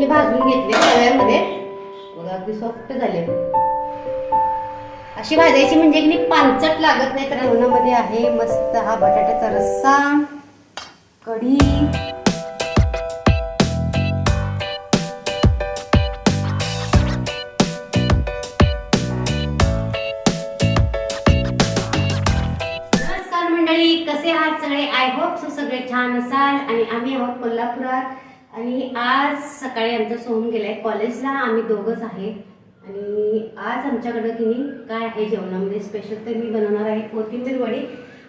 मी भाजून घेतले तव्यामध्ये बघा अगदी सॉफ्ट झाले. अशी भाजायची म्हणजे की पानचट लागत नाही तर उन्हामध्ये आहे मस्त हा बटाट्याचा रस्सा कढी. नमस्कार मंडळी कसे आहात सगळे? आय होप सगळे छान असाल आणि आम्ही आहोत कोल्हापुरात. आणि आज सकाळी आमचा सोहम गेलाय. कॉलेजला आम्ही दोघंच आहे आणि आज आमच्याकडं की नाही काय आहे जेवणामध्ये स्पेशल तर मी बनवणार आहे कोथिंबीर वडी.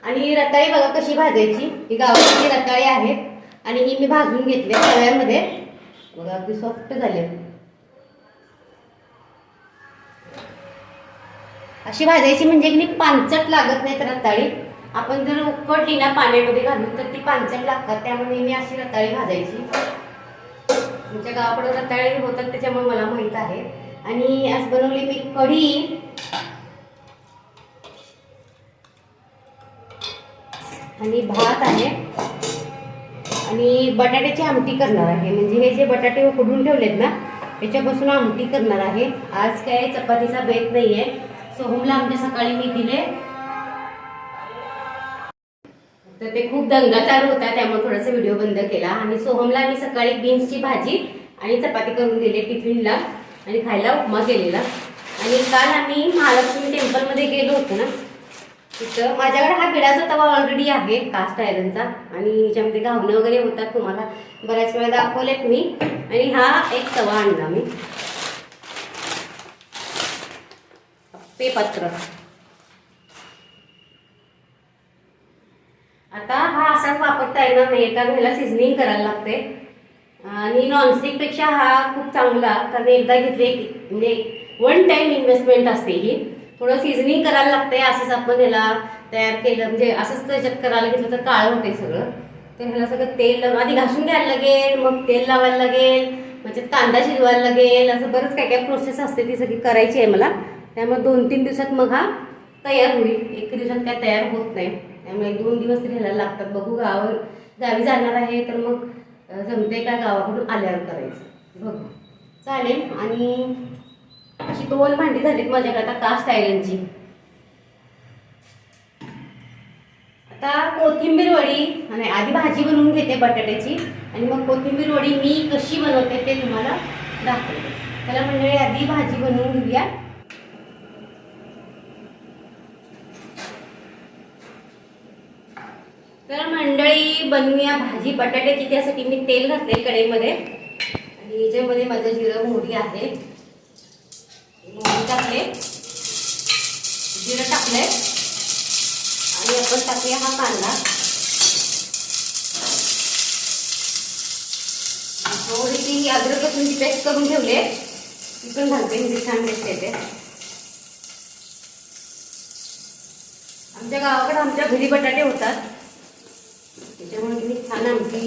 आणि रताळी बघा कशी भाजायची. ही गावाची रताळी आहेत. आणि ही मी भाजून घेतली तव्यामध्ये. बघा अगदी सॉफ्ट झाले. अशी भाजायची म्हणजे की नाही पानचट लागत नाही तर रताळी. आपण जर उकडली ना पाण्यामध्ये घालून तर ती पानचट लागतात. त्यामुळे मी अशी रताळी भाजायची. आमच्या गावाकडे रताळे होतात त्याच्यामुळे मला माहीत आहे. आणि आज बनवली मी कढी. आणि भात आहे. आणि बटाट्याची आमटी करणार आहे. म्हणजे हे जे बटाटे उकडून ठेवलेत ना त्याच्यापासून आमटी करणार आहे. आज काय चपातीचा बेत नाही आहे सोहमला आमच्या सकाळी मी दिले. तर ते खूप दंगा चालू होता त्यामुळे थोडासा व्हिडिओ बंद केला. आणि सोहमला मी सकाळी बीन्सची भाजी आणि चपाती करून दिली टिफिनला आणि खायला उपमा केलेला. आणि काल आम्ही महालक्ष्मी टेम्पलमध्ये गेलो होतो ना तिथं माझ्याकडे हा बिडाचा तवा ऑलरेडी आहे कास्ट आयरनचा आणि ह्याच्यामध्ये घावणं वगैरे होतात तुम्हाला बऱ्याच वेळा दाखवलेत मी. आणि हा एक तवा आणला मी. पेपत्र. आता हा असाच वापरता येणार नाही. एका वेळेला सिझनिंग करायला लागते. आणि नॉनस्टिकपेक्षा हा खूप चांगला कारण एकदा घेतले की म्हणजे वन टाईम इन्व्हेस्टमेंट असते ही. थोडं सिझनिंग करायला लागते असंच आपण ह्याला तयार केलं म्हणजे असंच त्याच्यात करायला घेतलं तर काळं होते सगळं. तर ह्याला सगळं तेल लावून आधी घासून घ्यायला लागेल मग तेल लावायला लागेल म्हणजे कांदा शिजवायला लागेल असं बरंच काय काय प्रोसेस असते ती सगळी करायची आहे मला. त्यामुळे दोन तीन दिवसात मग हा तयार होईल. एक दिवसात काय तयार होत नाही. त्यामुळे एक दोन दिवस तरी ह्याला लागतात. बघू गावावर गावी जाणार आहे तर मग जमते का गावाकडून आल्यावर करायचं? बघू. चालेल. आणि अशी दोन भांडी झालीत माझ्याकडे आता कास्ट आयरनची आता कोथिंबीर वडी आणि आधी भाजी बनवून घेते बटाट्याची. आणि मग कोथिंबीर वडी मी कशी बनवते ते तुम्हाला दाखवते. त्याला मंडळी आधी भाजी बनवून घेऊया तर मंडळी बनवूया भाजी. बटाट्याची त्यासाठी मी तेल घातले कढईमध्ये. आणि याच्यामध्ये माझं जिरं मोहरी आहे. मोहरी टाकले. जिरं टाकले आणि आपण टाकूया हा कांदा. थोडी ती अद्रक लसूणची पेस्ट करून ठेवले. ती पण घालते म्हणजे छान टेस्ट येते. आमच्या गावाकडे आमच्या घरी बटाटे होतात. त्याच्यामुळे मी छान आमटी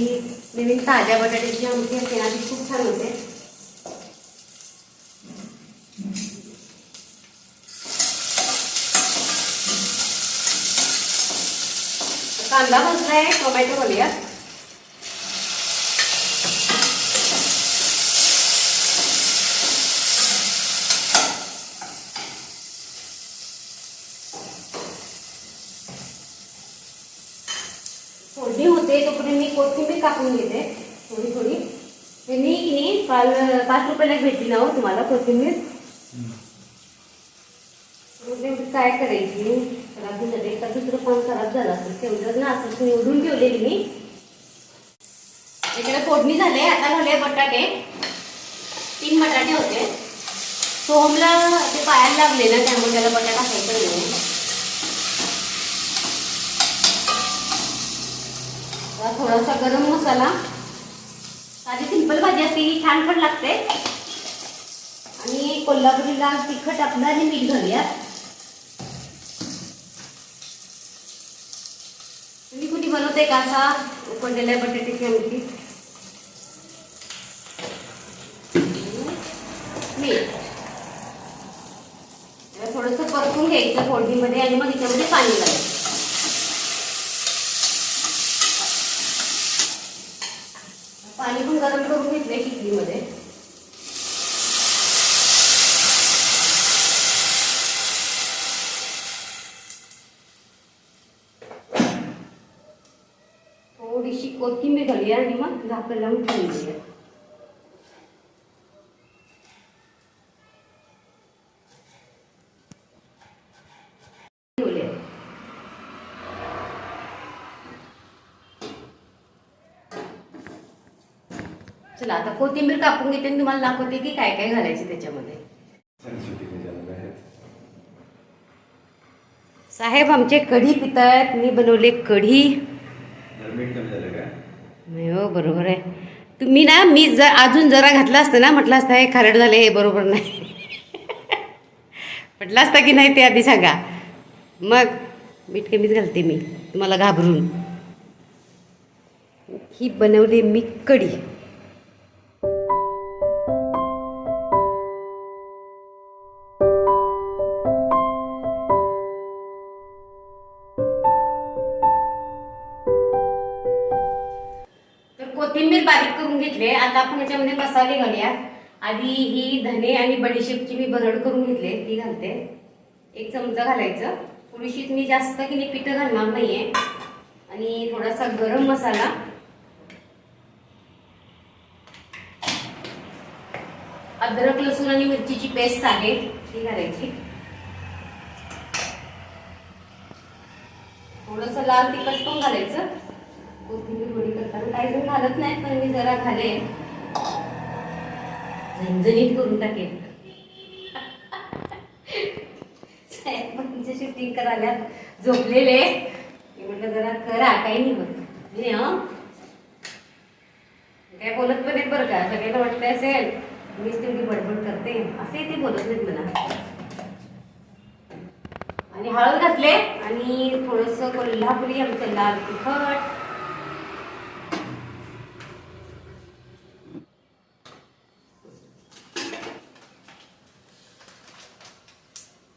नवीन ताज्या बटाट्याची आमटी असते ना ती खूप छान होते. कांदा भाजलाय टोमॅटो घालूया फोडणी होते तोपर्यंत मी कोथिंबीर कापून घेते. थोडी थोडी. मी की नाही काल पाच रुपयाला भेटली ना हो तुम्हाला कोथिंबीर. म्हणजे मग काय करायची? खराब झालं एका दुसरं पान खराब झाला असेल. तेवढं ना असं निवडून ठेवलेली मी. इकडे फोडणी झाले आता झाले बटाटे. तीन बटाटे होते. सोहमला ते पायाला लागले ना त्यामुळे त्याला बटाटा खायचं नाही. आता थोडासा गरम मसाला. साधी सिंपल भाजी असते ही छान पण लागते. आणि कोल्हापुरीला तिखट आपलं आणि मीठ घालूया तुम्ही कुठे बनवते का असा? उकडलेल्या बटाट्याची आमटी. मीठ. थोडंसं परतून घ्यायचं फोडणीमध्ये आणि मग त्याच्यामध्ये पाणी घालायचं. पाणी पण गरम करून घेतले इडलीमध्ये थोडीशी कोथिंबीर घालूया आणि मग झाकण लावून ठेवून घेऊया चला आता कोथिंबीर कापून घेते आणि तुम्हाला दाखवते की काय काय घालायचे त्याच्यामध्ये. साहेब आमचे कढी पितायत. मी बनवले कढी. नाही हो बरोबर आहे. तुम्ही ना मी जर अजून जरा घातला असतं ना म्हटलं असतं हे खारट झाले हे बरोबर नाही. म्हटलं असतं की नाही ते आधी सांगा. मग मीठ कमीच घालते मी. तुम्हाला घाबरून. ही बनवली मी कढी. मसाले घालूया. आधी ही धने आणि बडीशेपची मी भरड करून घेतले ती घालते. एक चमचा घालायचं. थोडीशीच मी जास्त की नाही पिठं घालणार नाहीये. आणि थोडासा गरम मसाला. अद्रक लसूण आणि मिरचीची पेस्ट आहे ती घालायची. थोडस लाल तिखट पण घालायचं. कोथिंबीर वडी करताना काही जण घालत नाही पण मी जरा घाले झणझणीत करून टाकेल. साहेबांच्या म्हणजे शूटिंग करायला झोपलेले. म्हटलं जरा करा काही नाही म्हणत मी हं? काय बोलत पण आहेत बरं का? सगळ्यांना वाटतं असेल. मीच तेवढी बडबड करते. असे ते बोलत नाहीत म्हणा. आणि हळद घातले आणि थोडस कोल्हापुरी आमचं लाल तिखट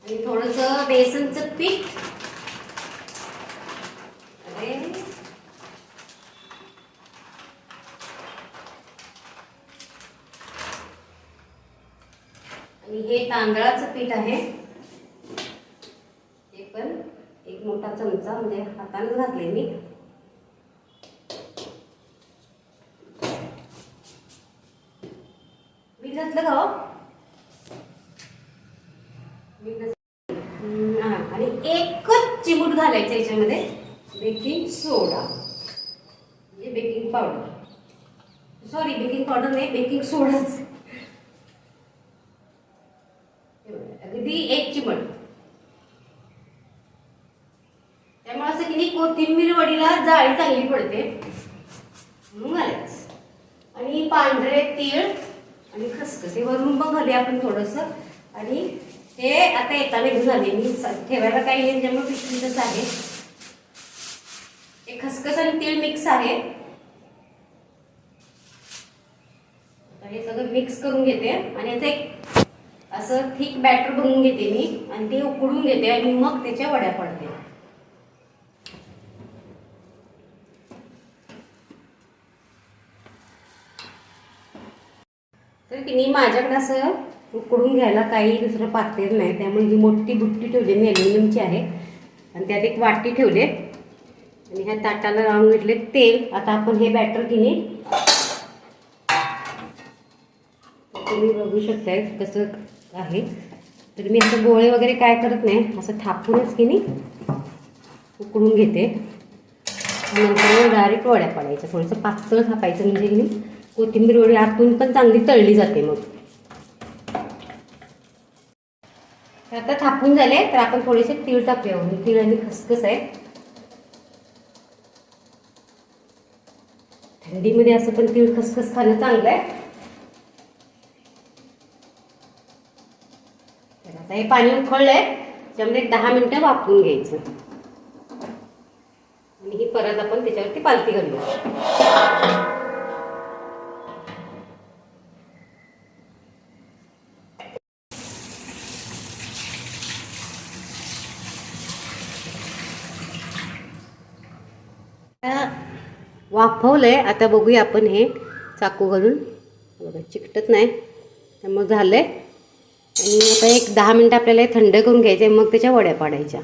आणि थोडस बेसनचं पीठ अरे आणि हे तांदळाचं पीठ आहे. हे पण एक मोठा चमचा म्हणजे हाताने घातले मी. मीठ घातलं का हो? आणि एकच चिमूट घालायचं याच्यामध्ये. Baking soda. म्हणजे baking powder. Sorry baking powder नाही बेकिंग सोडाच. अगदी एक चिमट. त्यामुळे असं की नाही कोथिंबीर वडीला जाळी चांगली पडते. म्हणून घालायचं आणि पांढरे तीळ आणि खसखसे वरून पण आपण थोडस. आणि हे आता येताना घेऊन आले. मी ठेवायला काही नाही त्यामुळे पिशवीतच आहे. हे खसखस आणि तीळ मिक्स आहे. हे सगळं मिक्स करून घेते. आणि याचं एक असं थिक बॅटर बनवून घेते मी आणि ते उकडून घेते आणि मग त्याच्या वड्या पडते. तर की नाही माझ्याकडे असं उकडून घ्यायला काही दुसरं पातेल नाही. त्यामुळे ही मोठी बुट्टी ठेवली मी ॲल्युमिनियमची आहे. आणि त्यात एक वाटी ठेवले आणि ह्या ताटाला लावून घेतले तेल. आता आपण हे बॅटर घेणे तुम्ही बघू शकताय कसं आहे. तर मी असं गोळे वगैरे काय करत नाही असं थापूनच की नाही उकडून घेते. नंतर डायरेक्ट वड्या पाडायच्या थोडंसं पातळ थापायचं म्हणजे की नाही कोथिंबीर वडी आतून पण चांगली तळली जाते मग. तर आता थापून झाले तर आपण थोडेसे तीळ टाकूया. म्हणजे तीळ आणि खसखस आहे. थंडीमध्ये असं पण तीळ खसखस खाणं चांगलं आहे तर आता हे पाणी उकळलंय त्यामध्ये दहा मिनिटं वापरून घ्यायचं. आणि ही परत आपण त्याच्यावरती पालती घालूया वाफवलंय आता बघूया आपण हे चाकू घालून. बघा चिकटत नाही. त्यामुळे झालंय. आणि आता एक दहा मिनटं आपल्याला हे थंड करून घ्यायचे मग त्याच्या वड्या पाडायच्या.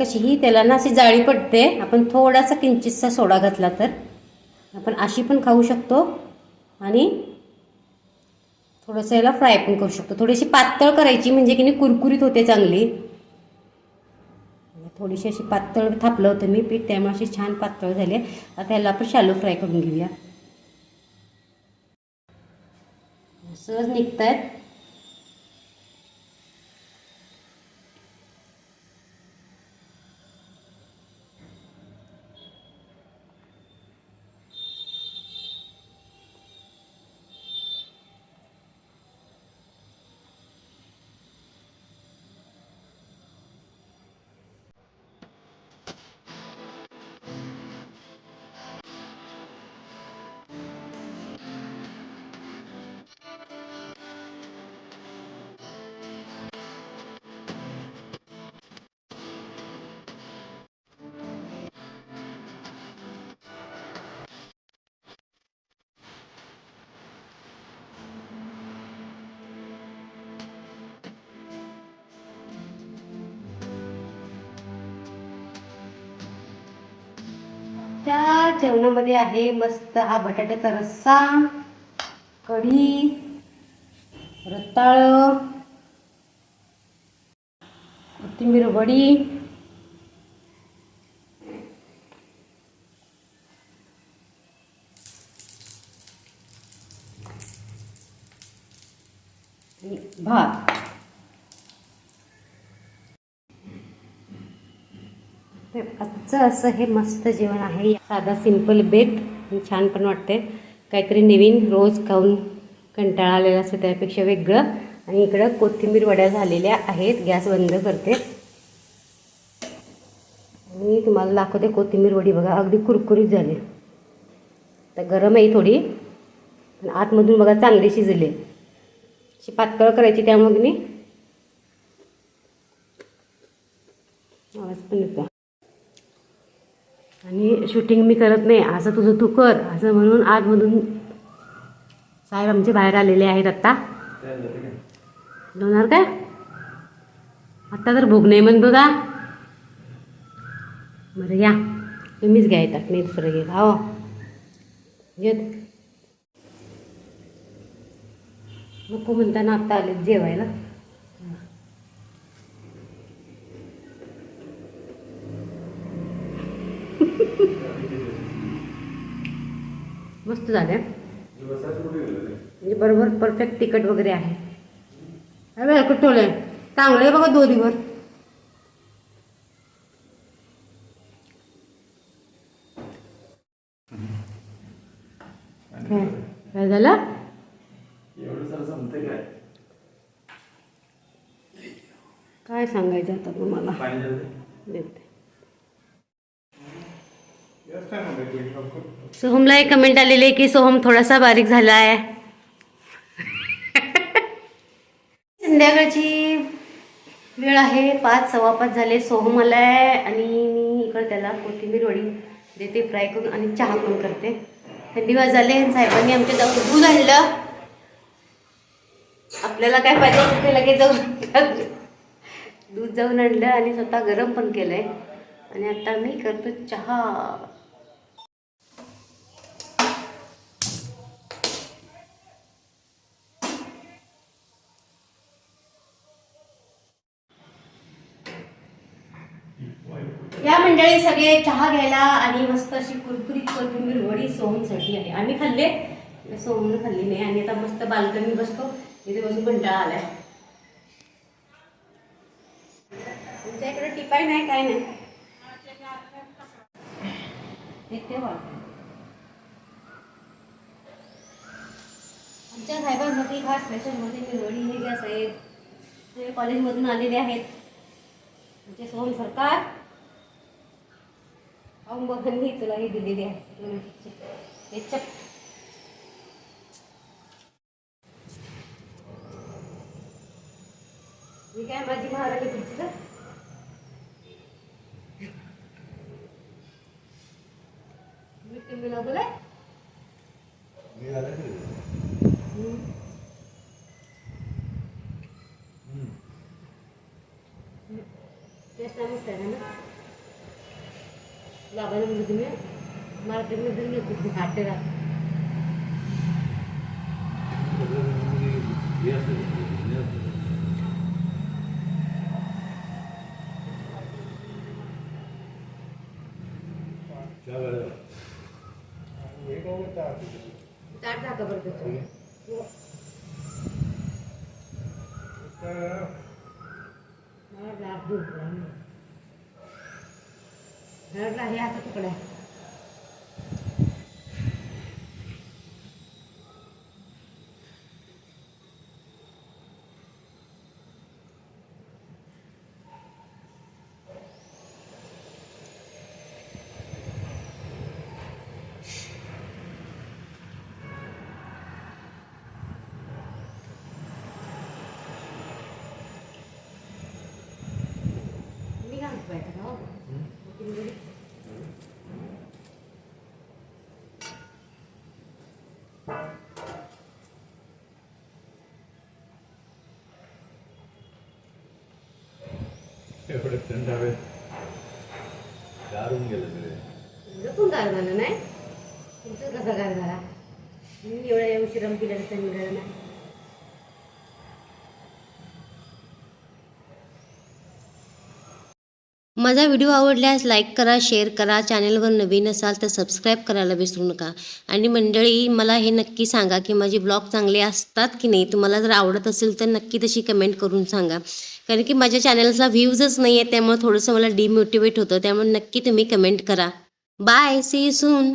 कशी ही त्याला ना अशी जाळी पडते. आपण थोडासा किंचितसा सोडा घातला तर. आपण अशी पण खाऊ शकतो. आणि थोडंसं याला फ्राय पण करू शकतो. थोडीशी पातळ करायची म्हणजे की नाही कुरकुरीत होते चांगली. थोडीशी अशी पातळ थापलं होतं मी पीठ त्यामुळे अशी छान पातळ झाली आता ह्याला आपण शालो फ्राय करून घेऊया. सहज निघत आहेत त्या जेवणामध्ये आहे मस्त हा बटाट्याचा रस्सा कढी रताळ कोथिंबीर वडी भात. आजचं असं हे मस्त जेवण आहे. साधा सिंपल बेत छान पण वाटते काहीतरी नवीन रोज खाऊन कंटाळा आलेला असतो त्यापेक्षा वेगळं. आणि इकडं कोथिंबीर वड्या झालेल्या आहेत. गॅस बंद करते. मी तुम्हाला दाखवते कोथिंबीर वडी. बघा अगदी कुरकुरीत झाली. तर गरम आहे थोडी. पण आतमधून बघा चांगली शिजले. अशी पातळ करायची त्यामुळे मी आवाज पण येतो आणि शूटिंग मी करत नाही. असं तुझं तू कर असं म्हणून आजमधून साहेब आमचे बाहेर आलेले आहेत आत्ता. जेवणार काय? आत्ता तर भूक नाही म्हण बघा. बरं या. तुम्हीच घ्या येतात नाही दुसरं घे हो. येत. नको म्हणताना आत्ता आले जेवायला. मस्त झाले म्हणजे बरोबर परफेक्ट तिखट वगैरे आहे. अरे कुठवलंय चांगलं आहे बघा दोरीवर. काय? काय? झालं? काय? सांगायचं आता तुम्हाला? देते. सोहमला एक कमेंट आलेली आहे की सोहम थोडासा बारीक झाला आहे. संध्याकाळची वेळ आहे पाच सव्वा पाच झाले. सोहम आलाय आणि मी इकडं त्याला कोथिंबीर वडी देते फ्राय करून आणि चहा पण करते. थंडी वाज झाले साहेबांनी आमच्या जाऊन दूध आणलं आपल्याला काय पाहिजे असेल ते लगेच जाऊन दूध जाऊन आणलं आणि स्वतः गरम पण केलंय. आणि आता मी करतो चहा. या मंडळी सगळे चहा घ्यायला आणि मस्त अशी कुरकुरीत कोथिंबीर वडी सोहमसाठी आहे. आम्ही खाल्ले सोहमनं खाल्ली नाही. आणि आता मस्त बाल्कनी बसतो. इथे बसून कंटाळा आलाय. तुमच्या इकडे टिपाय नाही काय नाही? हे आमच्या साहेबांसाठी खास स्पेशलमध्ये म्हणजे मी वडी हे गॅस आहेत ते कॉलेजमधून आलेले आहेत. आमचे सोहम सरकार. अंबाबांनी तुला हे दिलेली आहे. हे चप मी काय माझी महाराणी तुमची का चेष्टा मस्त आहे ना बाबाला म्हणजे तुम्ही मार्केटमध्ये घेतो हाटेला हे असतं हे असतं. चहा घालायला. ताट ഇവിടെ एवढं थंड हवेत गारून गेलं सगळे पण गार झालं नाही तुमचं कसा गार झाला मी एवढ्या त्यांनी गळं नाही माझा व्हिडिओ आवडल्यास लाईक करा शेअर करा चॅनलवर नवीन असाल तर सबस्क्राईब करायला विसरू नका. आणि मंडळी मला हे नक्की सांगा की माझे ब्लॉग चांगले असतात की नाही? तुम्हाला जर आवडत असेल तर नक्की तशी कमेंट करून सांगा. कारण की माझ्या चॅनलचा व्ह्यूजच नाही आहे त्यामुळे थोडंसं मला डिमोटिवेट होतं. त्यामुळे नक्की तुम्ही कमेंट करा. बाय सी सून